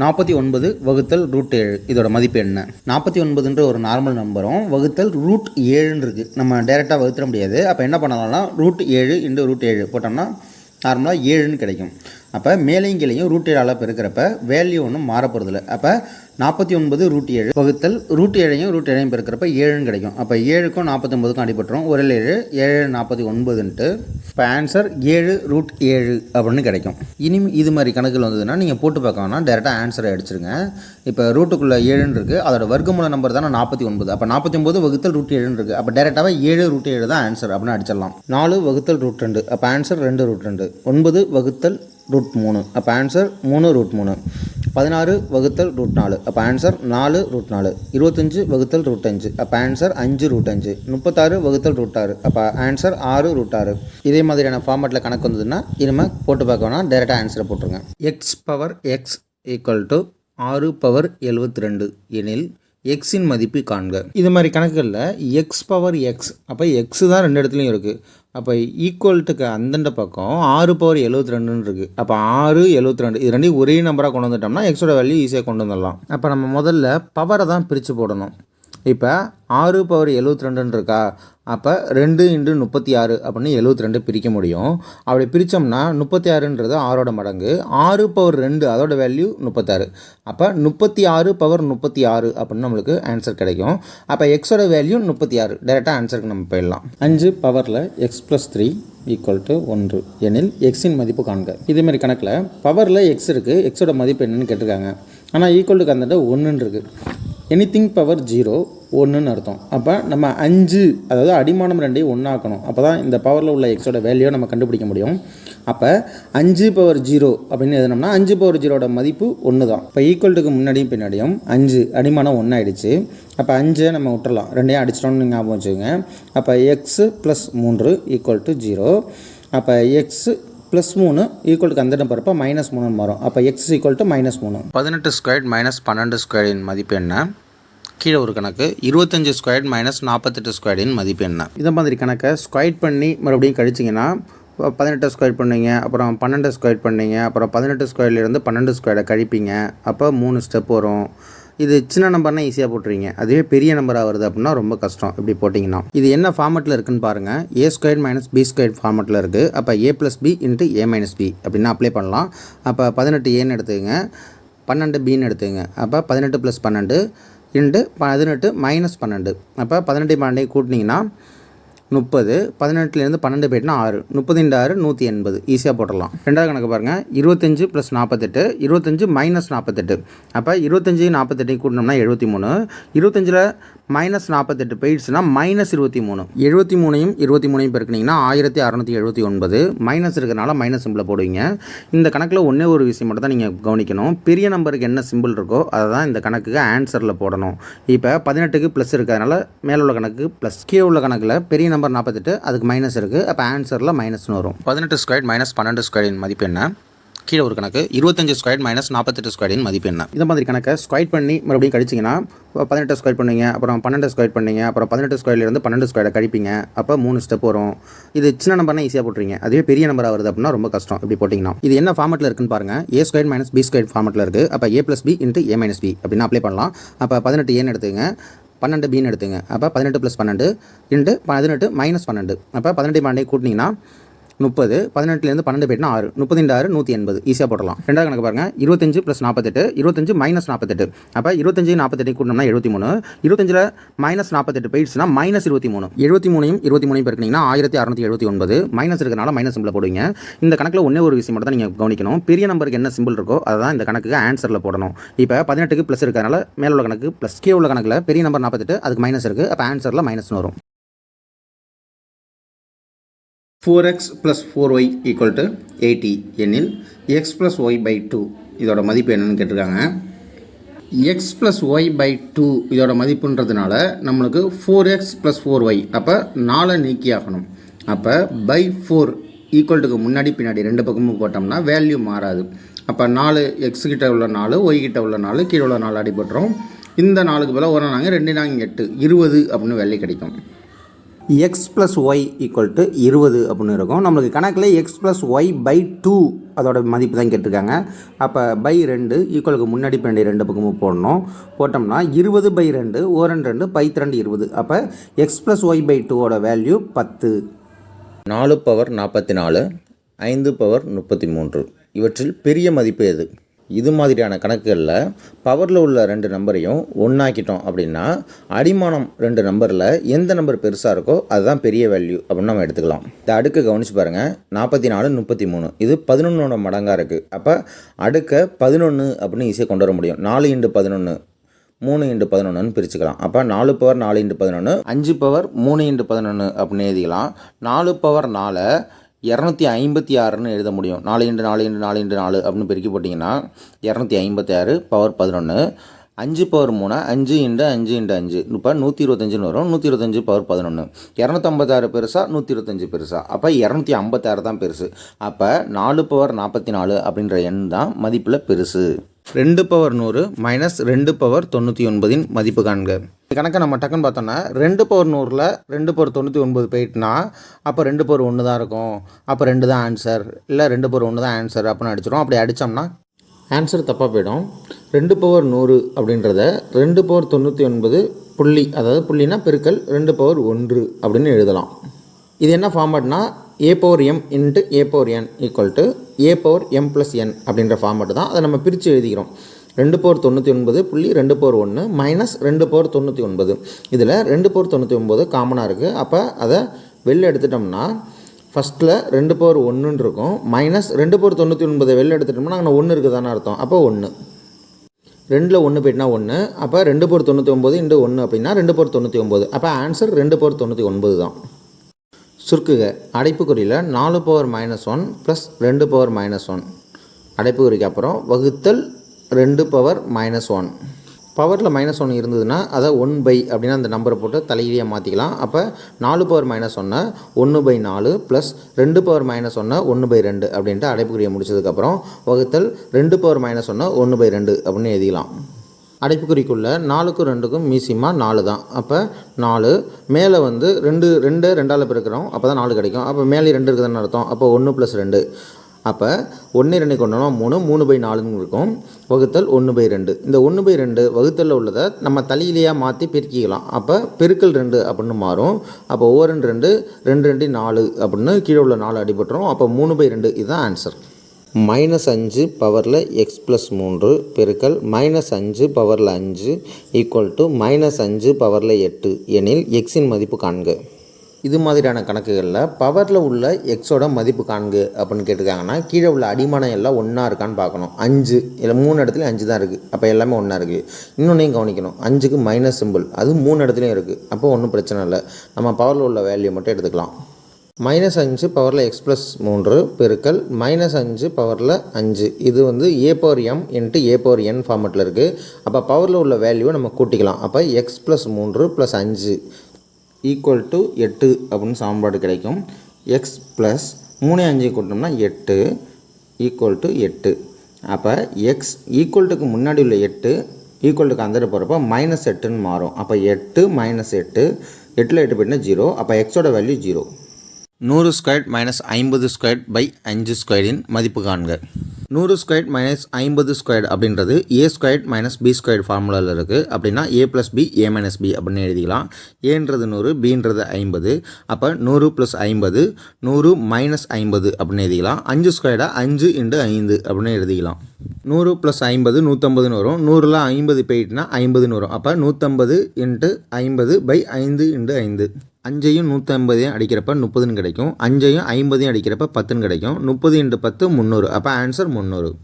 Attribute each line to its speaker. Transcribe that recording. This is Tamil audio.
Speaker 1: நாற்பத்தி ஒன்பது வகுத்தல் ரூட் ஏழு. இதோட மதிப்பு என்ன? நாற்பத்தி ஒன்பதுன்ற ஒரு நார்மல் நம்பரும் வகுத்தல் ரூட் ஏழுன்னு இருக்குது நம்ம டைரெக்டாக வகுத்துற முடியாது. அப்போ என்ன பண்ணலாம்னா ரூட் ஏழு இன்று ரூட் ஏழு போட்டோம்னா நார்மலாக ஏழுன்னு கிடைக்கும். அப்போ மேலையும் கீழையும் ரூட் ஏழால் பெருக்கிறப்ப வேல்யூ ஒன்றும் மாறப்போகிறதில்ல அப்போ நாற்பத்தி ஒன்பது ரூட் ஏழு. வகுத்தல் ரூட் ஏழையும் ரூட் ஏழையும் பெருக்கிறப்ப ஏழுன்னு கிடைக்கும். அப்போ ஏழுக்கும் நாற்பத்தொம்பதுக்கும் அடிபட்டுரும். ஒரு ஏழு ஏழு நாற்பத்தி ஒன்பதுன்ட்டு இப்போ ஆன்சர் ஏழு ரூட் ஏழு அப்படின்னு கிடைக்கும். இனி இது மாதிரி கணக்கில் வந்ததுன்னா நீங்கள் போட்டு பார்க்கணும்னா டேரெக்டாக ஆன்சரை அடிச்சிருங்க. இப்போ ரூட்டுக்குள்ளே ஏழுன்னு இருக்குது அதோட வர்க்கமூல நம்பர் தானே நாற்பத்தி ஒன்பது. அப்போ நாற்பத்தி ஒன்பது வகுத்தல் ரூட் ஏழுன்னு இருக்குது அப்போ டேரெக்டாகவே ஏழு ரூட் ஏழு தான் ஆன்சர் அப்படின்னு அடிச்சிடலாம். நாலு வகுத்தல் ரூட் ரெண்டு. அப்போ ஆன்சர் ரெண்டு ரூட் ரெண்டு. ஒன்பது வகுத்தல் ரூட் மூணு. அப்போ ஆன்சர் மூணு ரூட் மூணு. பதினாறு வகுத்தல் ரூட் நாலு. அப்போ ஆன்சர் நாலு ரூட் நாலு. இருபத்தஞ்சு வகுத்தல் ரூட் அஞ்சு. அப்போ ஆன்சர் அஞ்சு ரூட் அஞ்சு. முப்பத்தாறு வகுத்தல் ரூட் ஆறு. அப்போ ஆன்சர் ஆறு ரூட் ஆறு. இதே மாதிரியான ஃபார்மேட்டில் கணக்கு வந்ததுன்னா இனிமேல் போட்டு பார்க்க வேணாம். டேரெக்டாக ஆன்சரை போட்டுருங்க. X power X equal to ஆறு பவர் எழுபத்தி ரெண்டு எனில் எக்ஸின் மதிப்பு காண்க. இது மாதிரி கணக்குகளில் எக்ஸ் பவர் எக்ஸ் அப்போ எக்ஸு தான் ரெண்டு இடத்துலையும் இருக்குது அப்போ ஈக்குவல்ட்டுக்கு அந்தண்ட பக்கம் ஆறு பவர் எழுபத்தி ரெண்டுன்னு இருக்குது அப்போ ஆறு எழுபத்தி ரெண்டு இது ரெண்டையும் ஒரே நம்பராக கொண்டு வந்துட்டோம்னா எக்ஸோட வேல்யூ ஈஸியாக கொண்டு வந்துடலாம். அப்போ நம்ம முதல்ல பவரை தான் பிரித்து போடணும். இப்போ ஆறு பவர் எழுபத்தி ரெண்டுன்னு இருக்கா அப்போ ரெண்டு இன்ட்டு முப்பத்தி ஆறு அப்படின்னு எழுபத்தி ரெண்டு பிரிக்க முடியும். அப்படி பிரித்தோம்னா முப்பத்தி ஆறுன்றது ஆறோட மடங்கு. ஆறு பவர் ரெண்டு அதோட வேல்யூ முப்பத்தாறு. அப்போ முப்பத்தி ஆறு பவர் முப்பத்தி ஆறு அப்படின்னு நம்மளுக்கு ஆன்சர் கிடைக்கும். அப்போ எக்ஸோட வேல்யூ முப்பத்தி ஆறு டேரெக்டாக ஆன்சருக்கு நம்ம போயிடலாம். அஞ்சு பவரில் X plus three equal to ஒன்று. எனில் எக்ஸின் மதிப்பு காண்க. இதேமாரி கணக்கில் பவரில் எக்ஸ் இருக்குது எக்ஸோட மதிப்பு என்னென்னு கேட்டிருக்காங்க. ஆனால் ஈக்குவலுக்கு அந்த ஒன்றுன்னு இருக்குது எனிதிங் பவர் ஜீரோ ஒன்றுன்னு அர்த்தம். அப்போ நம்ம அஞ்சு அதாவது அடிமானம் ரெண்டையும் ஒன்றாக்கணும் அப்போ தான் இந்த பவரில் உள்ள எக்ஸோட வேல்யூ நம்ம கண்டுபிடிக்க முடியும். அப்போ அஞ்சு பவர் ஜீரோ அப்படின்னு எழுதினோம்னா அஞ்சு பவர் ஜீரோட மதிப்பு ஒன்று தான் இப்போ ஈக்குவல்ட்டுக்கு முன்னாடியும் பின்னாடியும் அஞ்சு அடிமானம் ஒன்று ஆகிடுச்சு அப்போ அஞ்சை நம்ம விட்டுறலாம். ரெண்டையும் அடிச்சிட்டோம்னு ஞாபகம் வச்சுக்கோங்க. அப்போ எக்ஸு ப்ளஸ் மூன்று ஈக்குவல் டு ஜீரோ அப்போ எக்ஸு ப்ளஸ் மூணு ஈக்குவலுக்கு அந்த நம்பர் பரப்போ மைனஸ் மூணுன்னு மாறும். அப்போ எக்ஸ் ஈக்குவல் டு மைனஸ் மூணு. பதினெட்டு ஸ்கொயர் மைனஸ் பன்னெண்டு ஸ்கொயரின் மதிப்பு என்ன? கீழே ஒரு கணக்கு இருபத்தஞ்சு ஸ்கொயர் மைனஸ் நாற்பத்தெட்டு ஸ்கொயரின் மதிப்பு என்ன? இதை மாதிரி கணக்கை ஸ்கொயர் பண்ணி மறுபடியும் கழிச்சிங்கன்னா பதினெட்டு ஸ்கொயர் பண்ணீங்க அப்புறம் பன்னெண்டு ஸ்கொயர் பண்ணீங்க அப்புறம் பதினெட்டு ஸ்கொயர்லேருந்து பன்னெண்டு ஸ்கொயரை கழிப்பீங்க அப்போ மூணு ஸ்டெப் வரும். இது சின்ன நம்பர்னால் ஈஸியாக போட்டுருவீங்க. அதுவே பெரிய நம்பராக வருது அப்படின்னா ரொம்ப கஷ்டம் இப்படி போட்டிங்கன்னா. இது என்ன ஃபார்மெட்டில் இருக்குன்னு பாருங்கள் A square minus B square ஃபார்மெட்டில் இருக்குது அப்போ A plus B into A minus B அப்படின்னா அப்ளை பண்ணலாம். அப்போ பதினெட்டு ஏன்னு எடுத்துக்கங்க. பன்னெண்டு பின்னு எடுத்துக்கங்க. அப்போ பதினெட்டு ப்ளஸ் பன்னெண்டு. இன்ட்டு பதினெட்டு மைனஸ் பன்னெண்டு. அப்போ பதினெட்டு பன்னெண்டையும் கூட்டினீங்கன்னா முப்பது பதினெட்டுலேருந்து பன்னெண்டு போயிட்டுனா ஆறு. முப்பது இண்டு ஆறு நூற்றி எண்பது. ஈஸியாக போட்டுடலாம். ரெண்டாவது கணக்கு பாருங்கள் இருபத்தஞ்சு ப்ளஸ் நாற்பத்தெட்டு. இருபத்தஞ்சு மைனஸ் நாற்பத்தெட்டு. அப்போ இருபத்தஞ்சு நாற்பத்தெட்டையும் கூட்டினோம்னா எழுபத்தி மூணு இருபத்தஞ்சில் மைனஸ் நாற்பத்தெட்டு போயிடுச்சுன்னா மைனஸ் இருபத்தி மூணு எழுபத்தி மூணையும் இருபத்தி மூணையும் பெருக்கினீங்கன்னா ஆயிரத்தி அறநூற்றி எழுபத்தி ஒன்பது. மைனஸ் இருக்கிறனால மைனஸ் சிம்பிளை போடுவீங்க. இந்த கணக்கில் ஒன்றே ஒரு விஷயம் மட்டும் தான் நீங்கள் கவனிக்கணும். பெரிய நம்பருக்கு என்ன சிம்பிள் இருக்கோ அதை தான் இந்த கணக்குக்கு ஆன்சரில் போடணும். இப்போ பதினெட்டுக்கு ப்ளஸ் இருக்கிறதுனால மேலே உள்ள கணக்கு ப்ளஸ் கீழே உள்ள கணக்கில் பெரிய நம்பர் நாற்பத்தெட்டு அதுக்கு மைனஸ் இருக்குது அப்போ ஆன்சரில் மைனஸ்னு வரும். பதினெட்டு ஸ்கொயர் மைனஸ் பன்னெண்டு ஸ்கொயரின் மதிப்பு என்ன? கீழே ஒரு கணக்கு. இருபத்தஞ்சு ஸ்கொயர் மைனஸ் நாற்பத்தெட்டு ஸ்கொயரின் மதிப்பு என்ன? இந்த மாதிரி கணக்கை ஸ்கொயர் பண்ணி மறுபடியும் கழிச்சிங்கன்னா பதினெட்டு ஸ்கொயர் பண்ணீங்க அப்புறம் பன்னெண்டு ஸ்கொயர் பண்ணீங்க அப்புறம் பதினெட்டு ஸ்கொயர்லேருந்து பன்னெண்டு ஸ்கொயரை கழிப்பீங்க. அப்போ மூணு ஸ்டெப் வரும். இது சின்ன நம்பர்னா ஈஸியாக போட்டுறீங்க அதுவே பெரிய நம்பராக வருது அப்படின்னா ரொம்ப கஷ்டம். இப்படி போட்டிங்கன்னா. இது என்ன ஃபார்மெட்டில் இருக்குன்னு பாருங்கள் A square minus B square ஃபார்மெட்டில் இருக்குது அப்போ A plus B into A minus B அப்படின்னு அப்ளை பண்ணலாம். அப்போ பதினெட்டு ஏன்னு எடுத்துங்க பன்னெண்டு பின்னு எடுத்துங்க. அப்போ பதினெட்டு ப்ளஸ் பன்னெண்டு இன்ட்டு பதினெட்டு மைனஸ் பன்னெண்டு. அப்போ பதினெட்டு பன்னெண்டு கூட்டினீங்கன்னா முப்பது பதினெட்டுலேருந்து பன்னெண்டு போயிட்டுனா ஆறு. முப்பது ஆறு நூற்றி எண்பது. ஈஸியாக போடலாம் ரெண்டாவது கணக்கு பாருங்கள் இருபத்தஞ்சு ப்ளஸ் நாற்பத்தெட்டு இருபத்தஞ்சு மைனஸ் நாற்பத்தெட்டு அப்போ இருபத்தஞ்சு நாற்பத்தெட்டு கூட்டினோம்னா எழுபத்தி மூணு இருபத்தஞ்சில் மைனஸ் நாற்பத்தெட்டு போயிடுச்சுன்னா மைனஸ் இருபத்தி மூணு எழுபத்தி மூணையும் இருபத்தி மூணையும் பெருக்கினீங்கன்னா ஆயிரத்தி அறுநூற்றி எழுபத்தி ஒன்பது. மைனஸ் இருக்கனால மைனஸ் சிம்பிள் போடுவீங்க. இந்த கணக்கில் ஒன்றே ஒரு விஷயம் மட்டும் தான் நீங்கள் கவனிக்கணும். பெரிய நம்பருக்கு என்ன சிம்பிள் இருக்கோ அதை தான் இந்த கணக்குக்கு ஆன்சரில் போடணும். இப்போ பதினெட்டுக்கு ப்ளஸ் இருக்கிறனால மேலே உள்ள கணக்கு ப்ளஸ் கீழே உள்ள கணக்கில் பெரிய நம்பர் நாற்பத்தெட்டு அதுக்கு மைனஸ் இருக்குது அப்போ ஆன்சரில் மைனஸ்னு வரும். Four X plus four Y equal to eighty எனில் X plus Y by two இதோட மதிப்பு என்னென்னு கேட்டிருக்காங்க. X plus Y by two இதோட மதிப்புன்றதுனால நம்மளுக்கு four X plus four Y அப்போ நாலை நீக்கி ஆகணும். அப்போ பை ஃபோர் ஈக்குவல்ட்டுக்கு முன்னாடி பின்னாடி ரெண்டு பக்கமும் போட்டோம்னா வேல்யூ மாறாது. அப்போ நாலு எக்ஸ் கிட்ட உள்ள நாலு ஒய் கிட்ட உள்ள நாலு கீழே உள்ள நாலு அடிபட்டுரும். இந்த நாளுக்கு பதிலாக ஒரு நாங்கள் ரெண்டு நாங்கள் எட்டு இருபது அப்படின்னு வேல்யூ கிடைக்கும். X plus Y equal to இருபது அப்படின்னு இருக்கும். நம்மளுக்கு கணக்கில் X plus Y by two அதோட மதிப்பு தான் கேட்டிருக்காங்க. அப்போ பை ரெண்டு ஈக்குவலுக்கு முன்னாடி பின்னாடி ரெண்டு பக்கமும் போடணும். போட்டோம்னா இருபது பை ரெண்டு ஓ ரெண்டு ரெண்டு பை ரெண்டு இருபது. அப்போ எக்ஸ் ப்ளஸ் ஒய் பை டூவோட வேல்யூ பத்து.
Speaker 2: நாலு பவர் நாற்பத்தி நாலு ஐந்து பவர் முப்பத்தி மூன்று. இவற்றில் பெரிய மதிப்பு எது? இது மாதிரியான கணக்குகளில் பவரில் உள்ள ரெண்டு நம்பரையும் ஒன்றாக்கிட்டோம் அப்படின்னா அடிமானம் ரெண்டு நம்பரில் எந்த நம்பர் பெருசாக இருக்கோ அதுதான் பெரிய வேல்யூ அப்படின்னு நம்ம எடுத்துக்கலாம். இந்த அடுக்கு கவனிச்சு பாருங்கள் நாற்பத்தி நாலு முப்பத்தி மூணு இது பதினொன்னோட மடங்காக இருக்குது அப்போ அடுக்கை பதினொன்று அப்படின்னு ஈஸியாக கொண்டு வர முடியும். நாலு இன்ட்டு பதினொன்று மூணு இன்ட்டு பதினொன்றுன்னு பிரிச்சுக்கலாம். அப்போ நாலு பவர் நாலு இன்ட்டு பதினொன்று அஞ்சு பவர் மூணு இன்ட்டு பதினொன்று அப்படின்னு எழுதிக்கலாம். நாலு பவர் நாலு இரநூத்தி ஐம்பத்தி ஆறுன்னு எழுத முடியும். நாலு இன்ட்டு நாலு இன்ட்டு நாலு இன்ட்டு நாலு அப்படின்னு பெருக்கி போட்டிங்கன்னா இரநூத்தி ஐம்பத்தி ஆறு பவர் பதினொன்று அஞ்சு பவர் மூணு அஞ்சு இன்ட்டு அஞ்சு இன்ட்டு அஞ்சு. இப்போ நூற்றி இருபத்தஞ்சுன்னு வரும். நூற்றி இருபத்தஞ்சு பவர் பதினொன்று இரநூத்தம்பத்தாறு பெருசா நூற்றி இருபத்தஞ்சு பெருசா. அப்போ இரநூத்தி ஐம்பத்தாறு தான் பெருசு. அப்போ நாலு பவர் நாற்பத்தி நாலு அப்படின்ற எண் தான் மதிப்பில் பெருசு. ரெண்டு பவர் நூறு மைனஸ் ரெண்டு பவர் தொண்ணூற்றி ஒன்பதின் மதிப்பு காண்க. கணக்கை நம்ம டக்குன்னு பார்த்தோன்னா ரெண்டு பவர் நூறில் ரெண்டு பவர் தொண்ணூற்றி ஒன்பது போயிட்டுனா அப்போ ரெண்டு பவர் ஒன்று தான் இருக்கும். அப்போ ரெண்டு தான் ஆன்சர் இல்லை ரெண்டு பவர் ஒன்று தான் ஆன்சர் அப்படின்னு அடிச்சிடும் அப்படி அடித்தோம்னா ஆன்சர் தப்பாக போயிடும். ரெண்டு பவர் நூறு அப்படின்றத ரெண்டு பவர் தொண்ணூற்றி ஒன்பது புள்ளி அதாவது புள்ளினா பெருக்கல் ரெண்டு பவர் ஒன்று அப்படின்னு எழுதலாம். இது என்ன ஃபார்மட்னா A power M into A power N equal to A power M plus N அப்படின்ற ஃபார்மட் தான். அதை நம்ம பிரித்து எழுதிக்கிறோம். ரெண்டு போர் தொண்ணூற்றி ஒன்பது புள்ளி ரெண்டு போர் ஒன்று மைனஸ் ரெண்டு பவர் தொண்ணூற்றி ஒன்பது இதில் ரெண்டு போர் தொண்ணூற்றி ஒன்பது காமனாக இருக்குது அப்போ அதை வெளில எடுத்துட்டோம்னா ஃபஸ்ட்டில் ரெண்டு பவர் ஒன்றுன்னு இருக்கும் மைனஸ் ரெண்டு போர் தொண்ணூற்றி ஒன்பது வெளில எடுத்துட்டோம்னா அங்கே ஒன்று இருக்குதானே அர்த்தம் அப்போ ஒன்று ரெண்டில் ஒன்று போயிட்டுனா ஒன்று அப்போ ரெண்டு போர் தொண்ணூற்றி ஒம்பது இண்டு ஒன்று அப்படின்னா ரெண்டு போர் தொண்ணூற்றி ஒம்பது அப்போ ஆன்சர் ரெண்டு போர் தொண்ணூற்றி ஒன்பது தான் சுருக்குக அடைப்புக்குறியில் நாலு பவர் மைனஸ் ஒன் ப்ளஸ் ரெண்டு பவர் மைனஸ் ஒன் அடைப்புக்குறிக்கு அப்புறம் வகுத்தல் ரெண்டு பவர் மைனஸ் ஒன் பவரில் மைனஸ் ஒன் இருந்ததுன்னா அதை ஒன் பை அப்படின்னா அந்த நம்பரை போட்டு தலையிலேயே மாற்றிக்கலாம் அப்போ நாலு பவர் மைனஸ் ஒன்னை ஒன்று பை நாலு ப்ளஸ் ரெண்டு பவர் மைனஸ் ஒன்னை ஒன்று பை ரெண்டு அப்படின்ட்டு அடைப்புக்குறியை முடிச்சதுக்கப்புறம் வகுத்தல் ரெண்டு பவர் மைனஸ் ஒன்னை ஒன்று பை ரெண்டு அப்படின்னு எழுதிக்கலாம். அடைப்புக்குறிக்குள்ளே நாலுக்கும் ரெண்டுக்கும் மீசியமாக நாலு தான். அப்போ நாலு மேலே வந்து ரெண்டு ரெண்டு ரெண்டால் பிறக்கிறோம் அப்போ தான் நாலு கிடைக்கும். அப்போ மேலே ரெண்டு இருக்குதுன்னு அர்த்தம். அப்போ ஒன்று ப்ளஸ் ரெண்டு. அப்போ ஒன்று ரெண்டு கொண்டோம்னா மூணு மூணு பை நாலுன்னு இருக்கும். வகுத்தல் ஒன்று பை ரெண்டு. இந்த ஒன்று பை ரெண்டு வகுத்தலில் உள்ளதை நம்ம தலையிலேயே மாற்றி பெருக்கிக்கலாம். அப்போ பெருக்கல் ரெண்டு அப்படின்னு மாறும். அப்போ ஓ ரெண்டு ரெண்டு ரெண்டு ரெண்டு நாலு அப்படின்னு கீழே உள்ள நாலு அடிபட்டுரும். அப்போ மூணு பை ரெண்டு இதுதான் ஆன்சர் மைனஸ் அஞ்சு பவரில் எக்ஸ் ப்ளஸ் மூன்று பெருக்கல் மைனஸ் அஞ்சு பவரில் அஞ்சு ஈக்குவல் டு மைனஸ் அஞ்சு பவரில் எட்டு எனில் எக்ஸின் மதிப்பு காண்க. இது மாதிரியான கணக்குகளில் பவரில் உள்ள எக்ஸோட மதிப்பு காண்கு அப்படின்னு கேட்டிருக்காங்கன்னா கீழே உள்ள அடிமானம் எல்லாம் ஒன்றா இருக்கான்னு பார்க்கணும். அஞ்சு இல்லை மூணு இடத்துலையும் அஞ்சு தான் இருக்குது அப்போ எல்லாமே ஒன்றா இருக்குது இன்னொன்றையும் கவனிக்கணும். அஞ்சுக்கு மைனஸ் சிம்பிள் அது மூணு இடத்துலையும் இருக்குது அப்போ ஒன்றும் பிரச்சனை இல்லை. நம்ம பவரில் உள்ள வேல்யூ மட்டும் எடுத்துக்கலாம். மைனஸ் அஞ்சு பவரில் எக்ஸ் ப்ளஸ் மூன்று பெருக்கல் மைனஸ் அஞ்சு பவரில் அஞ்சு. இது வந்து A power M into A power N ஃபார்மெட்டில் இருக்குது அப்போ பவரில் உள்ள வேல்யூவை நம்ம கூட்டிக்கலாம். அப்போ எக்ஸ் ப்ளஸ் மூன்று ப்ளஸ் அஞ்சு. ஈக்குவல் டு எட்டு அப்படின்னு சாம்பாடு கிடைக்கும். எக்ஸ் ப்ளஸ் மூணு அஞ்சு கூட்டோம்னா எட்டு ஈக்குவல் டு எட்டு. அப்போ எக்ஸ் ஈக்குவல்ட்டுக்கு முன்னாடி உள்ள எட்டு ஈக்குவல்ட்டுக்கு அந்த போகிறப்ப மைனஸ் எட்டுன்னு மாறும். அப்போ எட்டு மைனஸ் எட்டு எட்டில் எட்டு போயிட்டுனா ஜீரோ அப்போ எக்ஸோட வேல்யூ ஜீரோ நூறு ஸ்கொயர் மைனஸ் ஐம்பது ஸ்கொயர் பை அஞ்சு ஸ்கொயரின் மதிப்பு காண்க. நூறு ஸ்கொயர் மைனஸ் ஐம்பது ஸ்கொயர் அப்படின்றது A square minus B square ஃபார்முலாவில் இருக்குது அப்படின்னா A plus B A minus B அப்படின்னு எழுதிக்கலாம். ஏன்றது நூறு பின்றது ஐம்பது. அப்போ நூறு ப்ளஸ் ஐம்பது நூறு மைனஸ் ஐம்பது அப்படின்னு எழுதிக்கலாம். அஞ்சு ஸ்கொயர்டாக அஞ்சு இன்ட்டு ஐந்து அப்படின்னு எழுதிக்கலாம். நூறு ப்ளஸ் ஐம்பது நூற்றம்பதுன்னு வரும். நூறில் ஐம்பது போயிட்டுனா ஐம்பதுன்னு வரும். அப்போ நூற்றம்பது இன்ட்டு ஐம்பது பை ஐந்து இன்ட்டு ஐந்து. அஞ்சையும் நூற்றம்பதையும் அடிக்கிறப்ப முப்பதுன்னு கிடைக்கும். அஞ்சையும் ஐம்பதையும் அடிக்கிறப்ப பத்துன்னு கிடைக்கும். முப்பது இன்ட்டு பத்து முந்நூறு. அப்போ ஆன்சர் முந்நூறு.